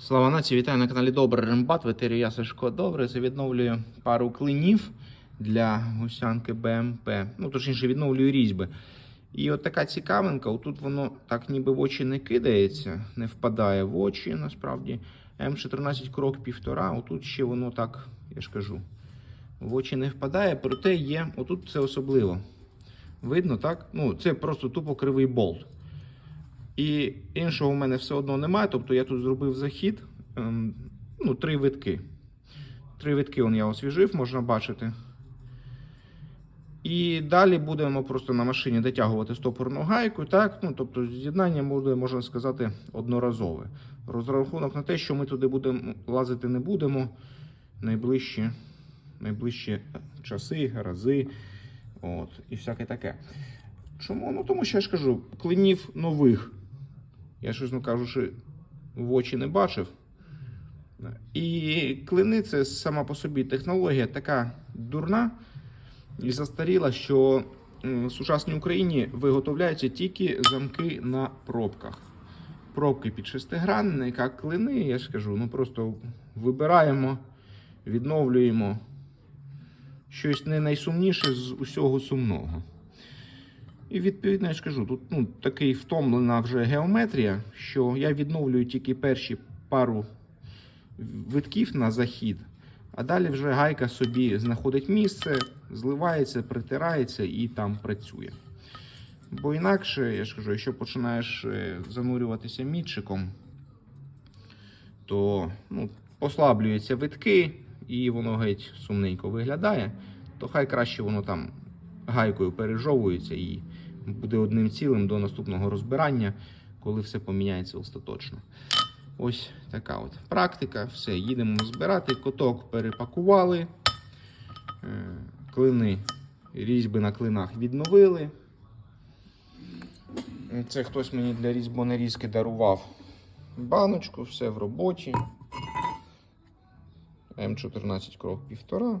Слава нації, вітаю на каналі Добрий Рембат. В етері я Сашко Добре. Відновлюю пару клинів для гусянки БМП. Ну, точніше, відновлюю різьби. І от така цікавинка, отут воно так ніби в очі не кидається, не впадає в очі, насправді. М14 крок півтора, отут ще воно так, я ж кажу, в очі не впадає, проте є, отут це особливо. Видно, так? Ну, це просто тупо кривий болт. І іншого в мене все одно немає. Тобто я тут зробив захід, ем, ну, три витки. Три витки он я освіжив, можна бачити. І далі будемо просто на машині дотягувати стопорну гайку. Так? Ну, тобто з'єднання буде, можна сказати, одноразове. Розрахунок на те, що ми туди будемо лазити не будемо найближчі, найближчі часи, рази. От, і всяке таке. Чому? Ну, тому що я ж кажу, клинів нових. Я чесно кажучи, в очі не бачив. І клини це сама по собі технологія така дурна і застаріла, що в сучасній Україні виготовляються тільки замки на пробках. Пробки під шестигранник, а клини, я ж кажу, ну просто вибираємо, відновлюємо щось не найсумніше з усього сумного. І відповідно я ж кажу, тут ну, такий втомлена вже геометрія, що я відновлюю тільки перші пару витків на захід, а далі вже гайка собі знаходить місце, зливається, притирається і там працює. Бо інакше, я ж кажу, якщо починаєш е, занурюватися мітчиком, то ну, послаблюються витки, і воно геть сумненько виглядає, то хай краще воно там гайкою пережовується і буде одним цілим до наступного розбирання, коли все поміняється остаточно. Ось така от практика. Все, їдемо збирати. Коток перепакували, е, клини, різьби на клинах відновили. Це хтось мені для різьбонарізки дарував баночку, все в роботі. М14 крок півтора.